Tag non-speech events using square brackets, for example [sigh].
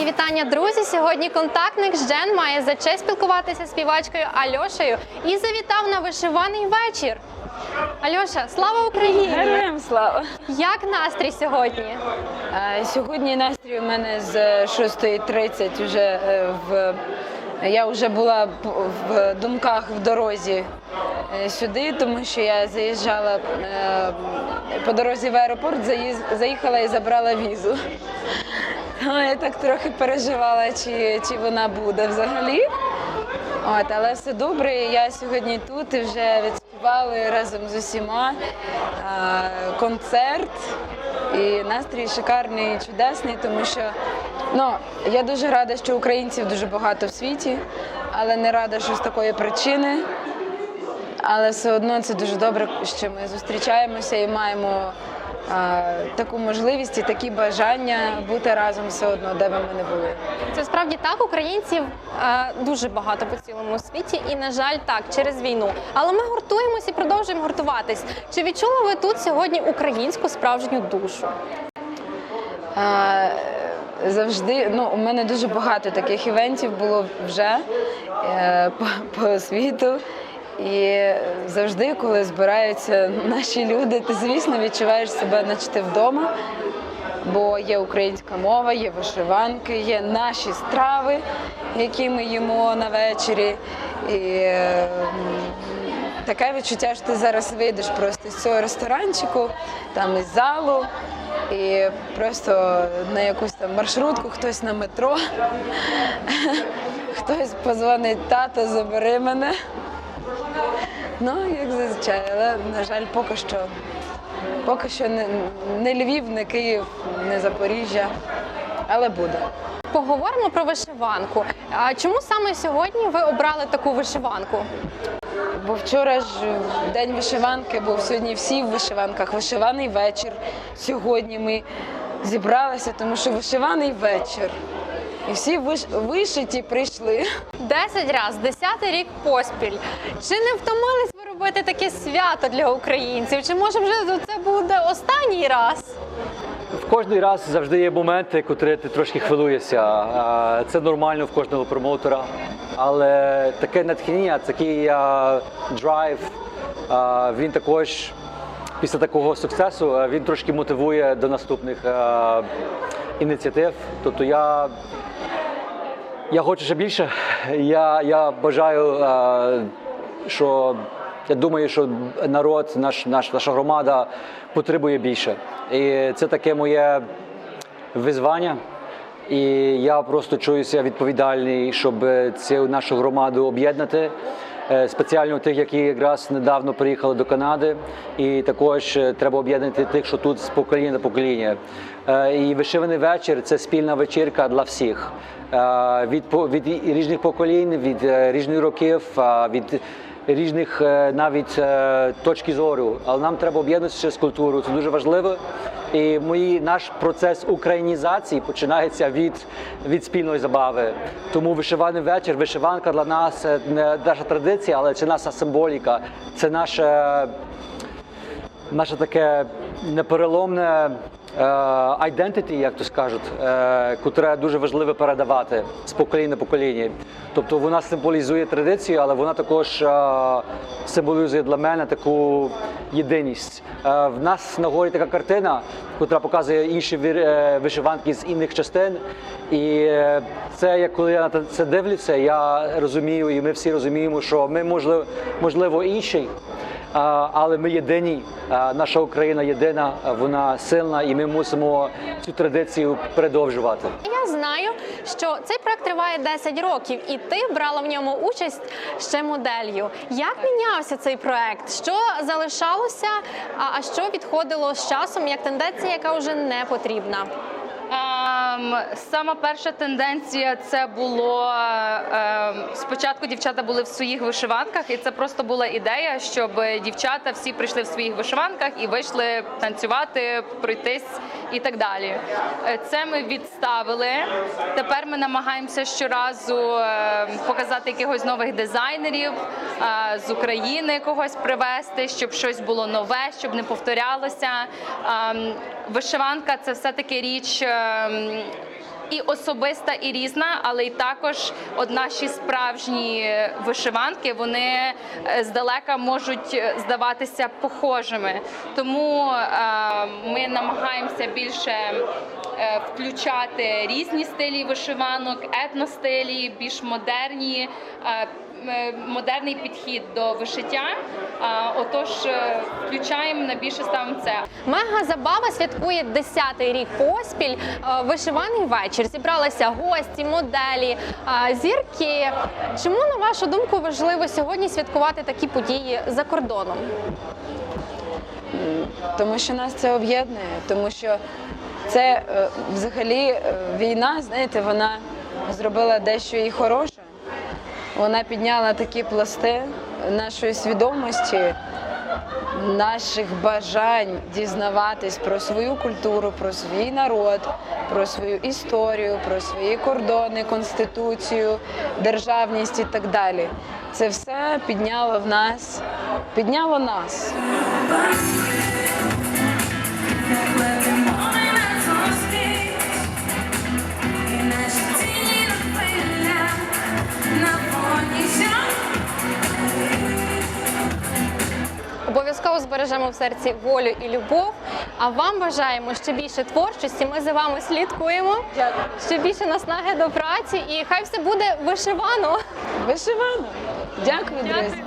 Мої вітання, друзі. Сьогодні контактник Жен має за честь спілкуватися з співачкою Альошею і завітав на вишиваний вечір. Альоша, слава Україні! Героям слава! Як настрій сьогодні? Е, Сьогодні настрій у мене з 6.30 вже е, в я вже була в думках в дорозі е, сюди, тому що я заїжджала по дорозі в аеропорт, заїхала і забрала візу. Тому Я так трохи переживала, чи, чи вона буде взагалі. От, але все добре. Я сьогодні тут і вже відспівали разом з усіма а, концерт. І настрій шикарний, чудесний, тому що ну, я дуже рада, що українців дуже багато в світі, але не рада, що з такої причини. Але все одно це дуже добре, що ми зустрічаємося і маємо таку можливість і такі бажання бути разом все одно, де би ми не були. Це справді так. Українців дуже багато по цілому світі, і на жаль, так через війну. Але ми гуртуємось і продовжуємо гуртуватись. Чи відчули ви тут сьогодні українську справжню душу? А, Завжди, ну у мене дуже багато таких івентів було вже е, по, по світу. І завжди, коли збираються наші люди, ти звісно відчуваєш себе, наче ти вдома. Бо є українська мова, є вишиванки, є наші страви, які ми їмо на вечері. І таке відчуття, що ти зараз вийдеш просто з цього ресторанчику, там із залу, і просто на якусь там маршрутку, хтось на метро, [laughs] хтось позвонить тато, забери мене. Ну, як зазвичай, але, на жаль, поки що, поки що не, не Львів, не Київ, не Запоріжжя, але буде. Поговоримо про вишиванку. А чому саме сьогодні ви обрали таку вишиванку? Бо вчора ж день вишиванки був сьогодні всі в вишиванках. Вишиваний вечір. Сьогодні ми зібралися, тому що вишиваний вечір. І всі виш... вишиті прийшли. Десять раз, десятий рік поспіль. Чи не втомились ви робити таке свято для українців? Чи може вже це буде останній раз? В кожний раз завжди є моменти, котрі ти трошки хвилюєшся. Це нормально в кожного промоутера. Але таке натхнення, такий драйв, він також після такого сукцесу він трошки мотивує до наступних ініціатив. Тобто я, я хочу ще більше. Я, я бажаю, а, що я думаю, що народ, наш, наш, наша громада потребує більше. І це таке моє визвання. І я просто чуюся відповідальний, щоб цю нашу громаду об'єднати. Е, Спеціально тих, які якраз недавно приїхали до Канади, і також е, треба об'єднати тих, що тут з покоління до покоління. Е, І вишиваний вечір це спільна вечірка для всіх від від різних поколінь, від різних років, від різних навіть точки зору. Але нам треба об'єднатися з культурою. Це дуже важливо. І мої наш процес українізації починається від, від спільної забави. Тому вишиваний вечір, вишиванка для нас не наша традиція, але це наша символіка, це наше наше таке непереломне identity, як то скажуть, е, котре дуже важливо передавати з покоління покоління. Тобто вона символізує традицію, але вона також е, символізує для мене таку єдиність. Е, в нас на горі така картина, котра показує інші вишиванки з інших частин. І це як коли я на це дивлюся, я розумію, і ми всі розуміємо, що ми можливо, можливо інші. Але ми єдині, наша Україна єдина, вона сильна, і ми мусимо цю традицію продовжувати. Я знаю, що цей проект триває 10 років, і ти брала в ньому участь ще моделлю. Як мінявся цей проект? Що залишалося, а що відходило з часом як тенденція, яка вже не потрібна? Ем, Сама перша тенденція це було ем, спочатку дівчата були в своїх вишиванках, і це просто була ідея, щоб дівчата всі прийшли в своїх вишиванках і вийшли танцювати, пройтись і так далі. Е, Це ми відставили. Тепер ми намагаємося щоразу ем, показати якихось нових дизайнерів е, з України когось привезти, щоб щось було нове, щоб не повторялося. Ем, Вишиванка це все таки річ. І особиста, і різна, але й також от наші справжні вишиванки вони е, здалека можуть е, здаватися похожими. Тому е, ми намагаємося більше включати різні стилі вишиванок, етностилі, більш модерні. Е, Модерний підхід до вишиття, отож е, включаємо на більше ставимо це. Мега забава святкує 10-й рік поспіль. е, Вишиваний вечір. Зібралися гості, моделі, зірки. Чому на вашу думку важливо сьогодні святкувати такі події за кордоном? тому що нас це об'єднує, тому що це взагалі війна, знаєте, вона зробила дещо і хороше. Вона підняла такі пласти нашої свідомості, наших бажань дізнаватись про свою культуру, про свій народ, про свою історію, про свої кордони, конституцію, державність і так далі. Це все підняло в нас, підняло нас. Збережемо в серці волю і любов. А вам бажаємо ще більше творчості. Ми за вами слідкуємо. Дякую. Ще більше наснаги до праці, і хай все буде вишивано. Вишивано. Дякую, друзі.